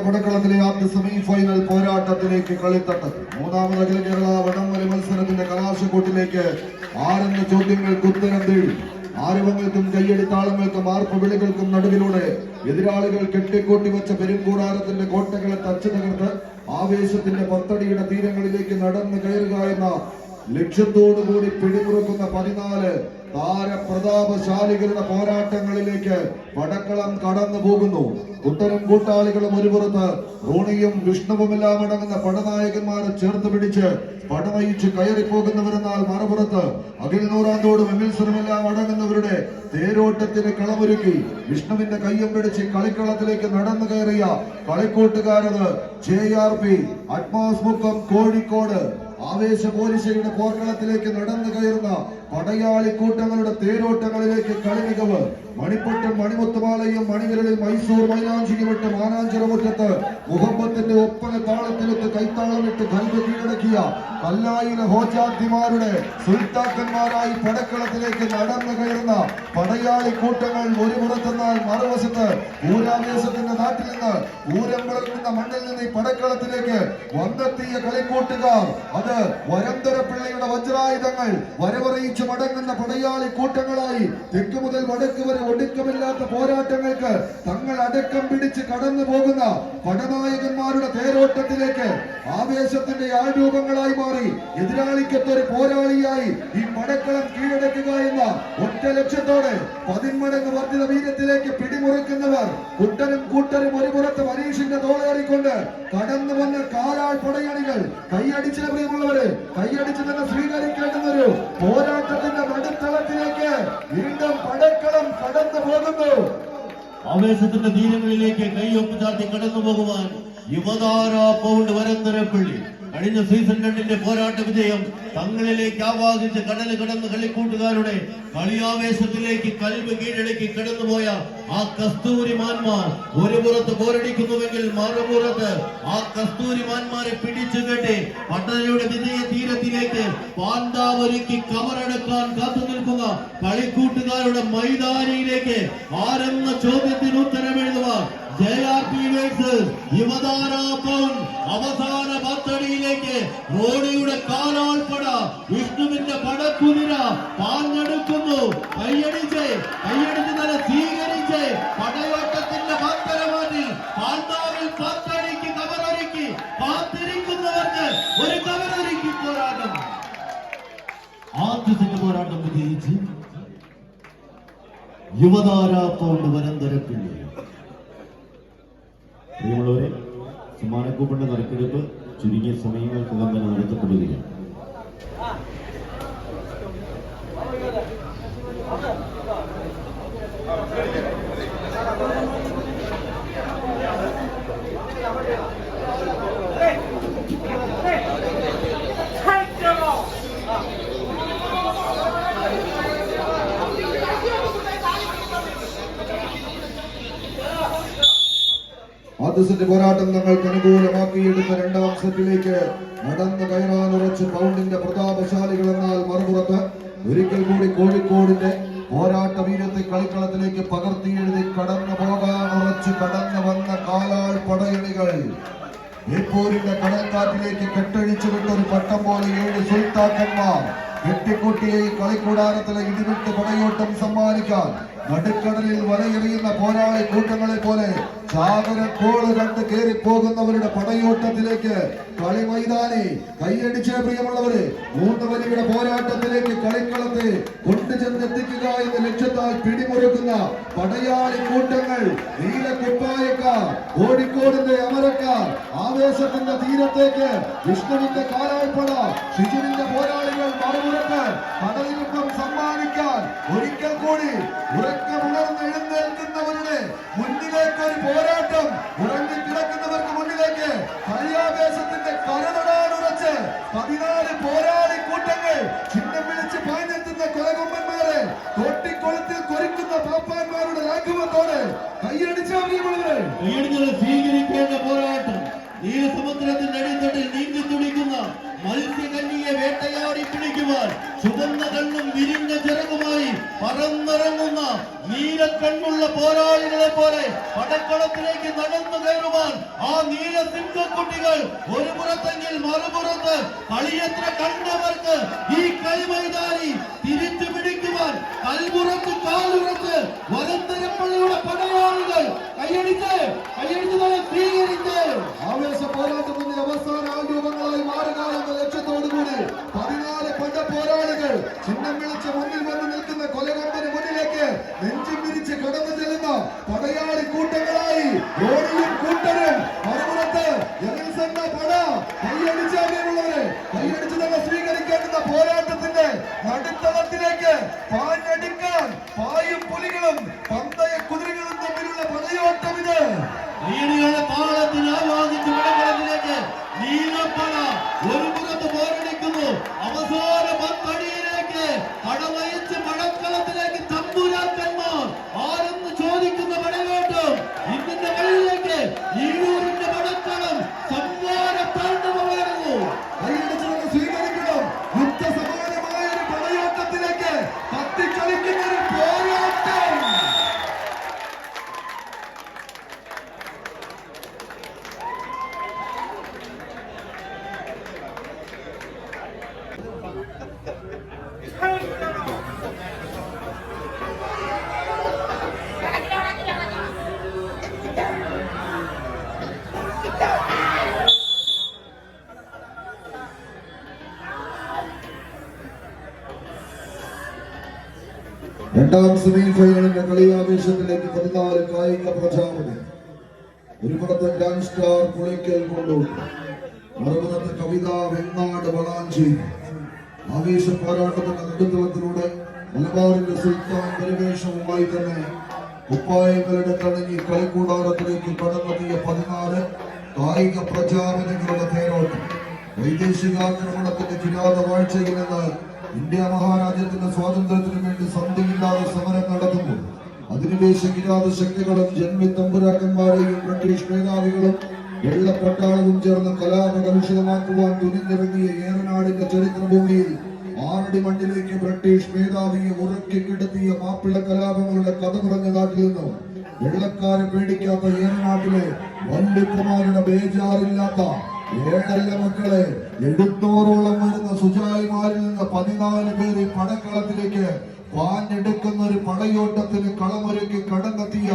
ഏഴൂരിന്റെ കൊടക്കളത്തിലെ ആദ്യ semi final പോരാട്ടത്തിലേക്ക് കളിത്തട്ട്. മൂന്നാമത് അഖില കേരള വടംവലി മത്സരത്തിന്റെ കലാശക്കൂട്ടിലേക്ക് ആരെന്ന ചോദ്യങ്ങൾക്ക് ഉത്തരം തേടി. ആരവങ്ങൾക്കും കയ്യടി താളങ്ങൾക്കും ആർപ്പ് വിളികൾക്കും നടുവിലൂടെ എതിരാളികൾ കെട്ടിക്കൂട്ടി വെച്ച പെരുങ്കൂടാരത്തിന്റെ കോട്ടകളെ തച്ചു തകർത്ത് ആവേശത്തിന്റെ പത്തടിയുടെ തീരങ്ങളിലേക്ക് നടന്നു കയറുക എന്ന ലക്ഷ്യത്തോടുകൂടി പിടിമുറുക്കുന്ന പതിനാല് താരപ്രതാപശാലികളുടെ പോരാട്ടങ്ങളിലേക്ക് പടക്കളം കടന്നു പോകുന്നു ഉത്തരം കൂട്ടാളികളും ഒരു പുറത്ത് റോണിയും വിഷ്ണുവുമെല്ലാം അടങ്ങുന്ന പടനായകന്മാരെ ചേർത്ത് പിടിച്ച് പടനയിച്ച് കയറിപ്പോകുന്നവരെന്നാൽ മറുപുറത്ത് അഖിൽ നൂറാന്തോടും എല്ലാം അടങ്ങുന്നവരുടെ തേരോട്ടത്തിന് കളമൊരുക്കി വിഷ്ണുവിന്റെ കയ്യും പിടിച്ച് കളിക്കളത്തിലേക്ക് നടന്നു കയറിയ കളിക്കൂട്ടുകാരത് ജെ ആർ പി അറ്റ്മാസ് മുക്കം കോഴിക്കോട്. ആവേശ പോലീസയുടെ പോർക്കളത്തിലേക്ക് നടന്നു കയറുന്ന പടയാളി കൂട്ടങ്ങളുടെ തേരോട്ടങ്ങളിലേക്ക് കളി മികവ്. മണിപ്പൊട്ടും മണിമുത്തുമാലയും മണികരളിൽ മൈസൂർ മൈലാഞ്ചിയുമിട്ട് മാനാഞ്ചിറ മുറ്റത്ത് മുഹമ്മത്തിന്റെ ഒപ്പന താളത്തിലൊത്ത് കൈത്താളമിട്ട് കൽവ് കീഴടക്കിയ കല്ലായിലെ ഹോജാത്തിമാരുടെ സുൽത്താക്കന്മാരായി പടക്കളത്തിലേക്ക് നടന്നു കയറുന്ന പടയാളി കൂട്ടങ്ങൾ ഒരു പുറത്തെന്നാൽ മറുവശത്ത് ഊരാദേശത്തിന്റെ നാട്ടിൽ നിന്ന് ഊരമ്പളിൽ നിന്ന മണ്ണിൽ നിന്ന് ഈ പടക്കളത്തിലേക്ക് വന്നെത്തിയ കളിക്കൂട്ടുകാർ. അത് വരന്തര പിള്ളയുടെ വജ്രായുധങ്ങൾ വരവറിയിച്ച് മടങ്ങുന്ന പടയാളി കൂട്ടങ്ങളായി തെക്ക് മുതൽ വടക്ക് വരെ ഒടുക്കമില്ലാത്ത പോരാട്ടങ്ങൾക്ക് തങ്ങൾ അടക്കം പിടിച്ച് കടന്നു പോകുന്ന പടനായകന്മാരുടെ തേരോട്ടത്തിലേക്ക് ആവേശത്തിന്റെ ആൾരൂപങ്ങളായി മാറി എതിരാളിക്കത്തൊരു പോരാളിയായി ഈ പടക്കളം കീഴടക്കുക എന്ന ഒറ്റ ലക്ഷ്യത്തോടെ പതിന്മടങ്ങ് വർദ്ധിത വീര്യത്തിലേക്ക് പിടിമുറുക്കുന്നവർ കുട്ടനും കൂട്ടരും ഒരു പുറത്ത് മനീഷിന്റെ തോളേറിക്കൊണ്ട് കടന്നു വന്ന കാലാൾ പടയണികൾ കൈയടിച്ച കൈയടിച്ച് തന്നെ സ്വീകരിക്കേണ്ടുന്ന ഒരു പോരാട്ടത്തിന്റെ നടുത്തളത്തിലേക്ക് വീണ്ടും പടക്കളം കടന്നു പോകുന്നു. ആവേശത്തിന്റെ തീരങ്ങളിലേക്ക് കൈയൊപ്പ് ചാർത്തി കടന്നു പോകുവാൻ യുവതാര പൗണ്ട് വരന്തരപ്പള്ളി കഴിഞ്ഞ സീസൺ രണ്ടിന്റെ പോരാട്ട വിജയം തങ്ങളിലേക്ക് ആവാഹിച്ച കടൽ കടന്ന് കളിക്കൂട്ടുകാരുടെ കളിയാവേശത്തിലേക്ക് കൽവ് കീഴടക്കി കടന്നുപോയ ആ കസ്തൂരിമാന്മാർ ഒരു പുറത്ത് പോരടിക്കുന്നുവെങ്കിൽ മറുപുറത്ത് ആ കസ്തൂരിമാന്മാരെ പിടിച്ചു കെട്ടി പട്ടണയുടെ വിജയ തീരത്തിലേക്ക് പാണ്ടാവൊരുക്കി കവറടക്കാൻ കാത്തു നിൽക്കുന്ന കളിക്കൂട്ടുകാരുടെ മൈതാനിയിലേക്ക് ആരെന്ന ചോദ്യത്തിന് ഉത്തരം എഴുതുവാൻ ആർ പി വേഴ്സ് പൗൺ അവസാന പത്തടിയിലേക്ക് റോഡിയുടെ കാലാൾപ്പട വിഷ്ണുവിന്റെ പടക്കുതിര പാഞ്ഞെടുക്കുന്നു. കൈയടിച്ച് കൈയടിച്ച് തന്നെ സ്വീകരിച്ച് പടയോട്ടത്തിന്റെ പത്തരമാറ്റിൽ പാന്താവിൽ പത്തടിക്ക് കവറൊരുക്കി കാത്തിരിക്കുന്നവർക്ക് ഒരു കവറൊരുക്കി പോരാട്ടം. ആദ്യത്തിന്റെ പോരാട്ടം വിജയിച്ച് യുവതാര പൗണ്ട് പ്രിയമുള്ളവരെ സമ്മാനക്കൂപ്പിന്റെ നറുക്കെടുപ്പ് ചുരുങ്ങിയ സമയങ്ങൾക്കകം തന്നെ നടത്തപ്പെടുകയാണ് ആദ്യ സെറ്റ് പോരാട്ടം തങ്ങൾക്ക് അനുകൂലമാക്കിയെടുത്ത രണ്ടാം സെറ്റിലേക്ക് നടന്നു കയറാൻ ഉറച്ച് പൗണ്ടിന്റെ പ്രതാപശാലികൾ എന്നാൽ മറുപുറത്ത് ഒരിക്കൽ കൂടി കോഴിക്കോടിന്റെ പോരാട്ട വീരത്തെ കളിക്കളത്തിലേക്ക് പകർത്തിയെഴുതി കടന്നു പോകാൻ കടന്നു വന്ന കാലാൾ പടയണികൾ. ബേപ്പൂരിന്റെ കടൽക്കാറ്റിലേക്ക് കെട്ടഴിച്ചു വിട്ട ഒരു പട്ടം പോലെ ഏഴ് സുൽത്താക്കന്മാർ. കെട്ടിക്കുട്ടിയെ കളിക്കൂടാരത്തിലെ ഇടിവിട്ട് പടയോട്ടം സമ്മാനിക്കാൻ നടുക്കടലിൽ വലയെറിയുന്ന പോരാളി കൂട്ടങ്ങളെ പോലെ ചാകരക്കോൾ കോൾ കണ്ട് കയറിപ്പോകുന്നവരുടെ പടയോട്ടത്തിലേക്ക് കളി മൈതാനി. കൈയടിച്ച് പ്രിയമുള്ളവര് മൂന്ന് വലിയുടെ പോരാട്ടത്തിലേക്ക് കളിക്കളത്തെ കൊണ്ടുചെന്നെത്തിക്കുക എന്ന ലക്ഷ്യത്താൽ പിടിമുറുക്കുന്ന പടയാളി കൂട്ടങ്ങൾ നീലക്കുപ്പായക്കാർ കോഴിക്കോടിന്റെ അമരക്കാർ ആവേശത്തിന്റെ തീരത്തേക്ക് വിഷ്ണുവിന്റെ കാലാൾപ്പട ശിശുവിന്റെ പോരാളികൾ മറുപുറത്ത് കടലിനുപ്പം ഒരിക്കൽ കൂടി ഉറക്കമുണർന്ന് എഴുന്നേൽക്കുന്നവരുടെ മുന്നിലേക്ക് ഒരു പോരാട്ടം പറന്നിറങ്ങുന്ന നീലക്കണ്ണുള്ള പോരാളികളെ പോലെ പടക്കളത്തിലേക്ക് നടന്നു കയറുവാൻ ആ നീല സിംഹക്കുട്ടികൾ ഒരു പുറത്തെങ്കിൽ മറുപുറത്ത് കളിയത്ര കണ്ടവർക്ക് ഈ കളിമൈതാനി കടന്നു ചെല്ലുന്ന പടയാളി കൂട്ടങ്ങളായി ഓടിയും കൂട്ടരും രണ്ടാം സെമി ഫൈനലിന്റെ കളിയാവേശത്തിലേക്ക് പതിനാല് കായിക പ്രചാരണ ഒരു പടത്തെ ഗ്രാൻഡ് സ്റ്റാർ പുളിക്കൽ കൊണ്ടു മറുപടത്ത് കവിത വെങ്ങാട് വളാഞ്ചേരി ആവേശ പോരാട്ടത്തിന്റെ നെടുത്തളത്തിലൂടെ മലബാറിന്റെ സുൽത്താൻ പരിവേഷവുമായി തന്നെ കുപ്പായങ്ങളുടെ തടഞ്ഞി കളിക്കൂടാരത്തിലേക്ക് കടന്നെത്തിയ പതിനാല് കായിക പ്രജാപതികളുടെ തേരോട്ടം. വൈദേശികാക്രമണത്തിന്റെ കിരാത വാഴ്ചയിൽ നിന്ന് ഇന്ത്യ മഹാരാജ്യത്തിന്റെ സ്വാതന്ത്ര്യത്തിന് വേണ്ടി സന്ധിയില്ലാതെ സമരം നടത്തുമ്പോൾ അധിനിവേശ കിരാത ശക്തികളും ജന്മി തമ്പുരാക്കന്മാരെയും ബ്രിട്ടീഷ് മേധാവികളും വെള്ളപ്പട്ടാളവും ചേർന്ന് കലാപ കലുഷിതമാക്കുവാൻ തുനിഞ്ഞിറങ്ങിയ ഏറനാടിന്റെ ചരിത്രഭൂമിയിൽ ആറടി മണ്ണിലേക്ക് ബ്രിട്ടീഷ് മേധാവിയെ ഉറക്കി കിടത്തിയ മാപ്പിള കലാപങ്ങളുടെ കഥ കുറഞ്ഞ നാട്ടിൽ നിന്നും വെള്ളക്കാരെ പേടിക്കാത്ത ഏറനാട്ടിലെ വല്യപ്പമാരുടെ ബേജാറില്ലാത്ത ഏഴല്ല മക്കളെ എടുത്തോറോളം വരുന്ന സുജായിമാരിൽ നിന്ന് പതിനാല് പേര് പടക്കളത്തിലേക്ക് പാഞ്ഞെടുക്കുന്ന ഒരു പടയോട്ടത്തിന് കളമൊരുക്കി കടന്നെത്തിയ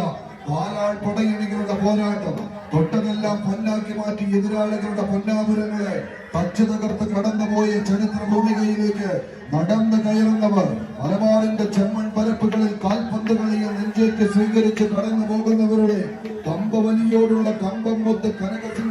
പാലാൾ പടയണികളുടെ പോരാട്ടം. തൊട്ടതെല്ലാം പൊന്നാക്കി മാറ്റി എതിരാളികളുടെ പൊന്നാപുരങ്ങളെ തച്ചു തകർത്ത് കടന്നുപോയ ചരിത്ര ഭൂമികയിലേക്ക് നടന്നു കയറുന്നവർ മലബാറിന്റെ ചെമ്മൺ പരപ്പുകളിൽ കാൽപന്ത് കളിയെ നെഞ്ചേറ്റ് സ്വീകരിച്ച് കടന്നു പോകുന്നവരുടെ കമ്പവലിയോടുള്ള കമ്പം മൊത്ത്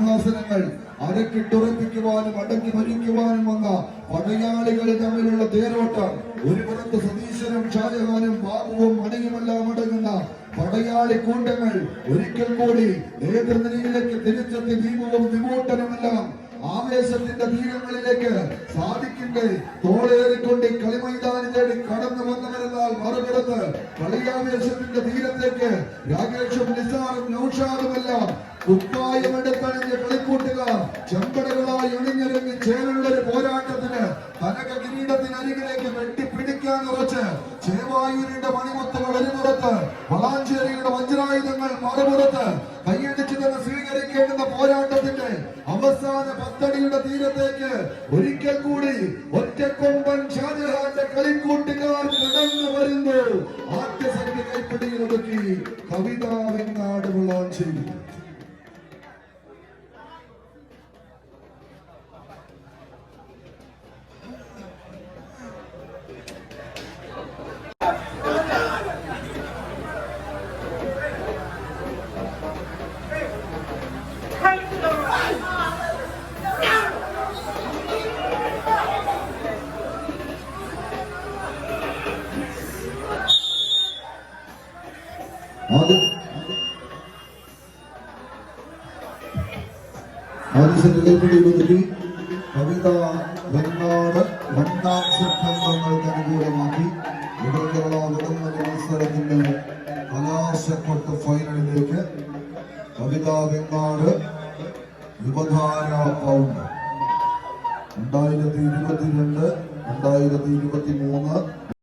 കനകസിംഹാസനങ്ങൾ അരക്കിട്ടുറപ്പിക്കുവാനും അടക്കി ഭരിക്കുവാനും വന്ന പടയാളികൾ തമ്മിലുള്ള തേരോട്ടം. ഒരു പുറത്ത് സതീശനും ഷാജഹാനും ബാബുവും മണിയുമെല്ലാം അടങ്ങുന്ന പടയാളി കൂട്ടങ്ങൾ ഒരിക്കൽ കൂടി നേതൃനിരയിലേക്ക് തിരിച്ചെത്തി ദീപവും വിമൂട്ടനുമെല്ലാം ആവേശത്തിന്റെ തീരങ്ങളിലേക്ക് സാധിക്കണ്ടേ തോളേറിക്കൊണ്ട് കളി കളിമൈതാനി തേടി കടന്നു വന്നവരെന്നാൽ മറുപടത്ത് കളിയാവേശത്തിന്റെ തീരത്തേക്ക് രാകേഷും നിസാറും നൌഷാദുമെല്ലാം കുപ്പായമെടുത്തണിഞ്ഞ് കളിക്കൂട്ടുകാർ ചെമ്പടകളായി അണിഞ്ഞിറങ്ങി ചേരുള്ള ഒരു പോരാട്ടത്തിന് കനക കിരീടത്തിനരികിലേക്ക് വെട്ടിപ്പിടിക്കാൻ ഉറച്ച് ചേവായൂരിന്റെ മണിമുത്തുകൾ ഒരുപുറത്ത് വളാഞ്ചേരിയുടെ വജ്രായുധങ്ങൾ മറുപുറത്ത് കൈയടിച്ചു തന്നെ സ്വീകരിക്കേണ്ടുന്ന പോരാട്ടത്തിന്റെ അവസാന പത്തടിയുടെ തീരത്തേക്ക് ഒരിക്കൽ കൂടി ഒറ്റക്കൊമ്പൻ ഷാജഹാന്റെ കളിക്കൂട്ടുകാർ കടന്നു വരുന്നു. ആദ്യ സംഖ്യ കൈപ്പിടിയിൽ ഒതുക്കി കവിത വെങ്ങാട് വളാഞ്ചേരി ആദ്യ ഒതുക്കി കവിത വെങ്ങാട് രണ്ടാം സെപ്റ്റംബർക്ക് അനുകൂലമാക്കി ഇടകേരള വിടുന്ന മത്സരത്തിന്റെ കലാശക്കൊട്ട് ഫൈനലിലേക്ക് കവിത വെങ്ങാട് യുവധാര പൗണ്ട് രണ്ടായിരത്തി ഇരുപത്തിരണ്ട് രണ്ടായിരത്തി ഇരുപത്തി മൂന്ന്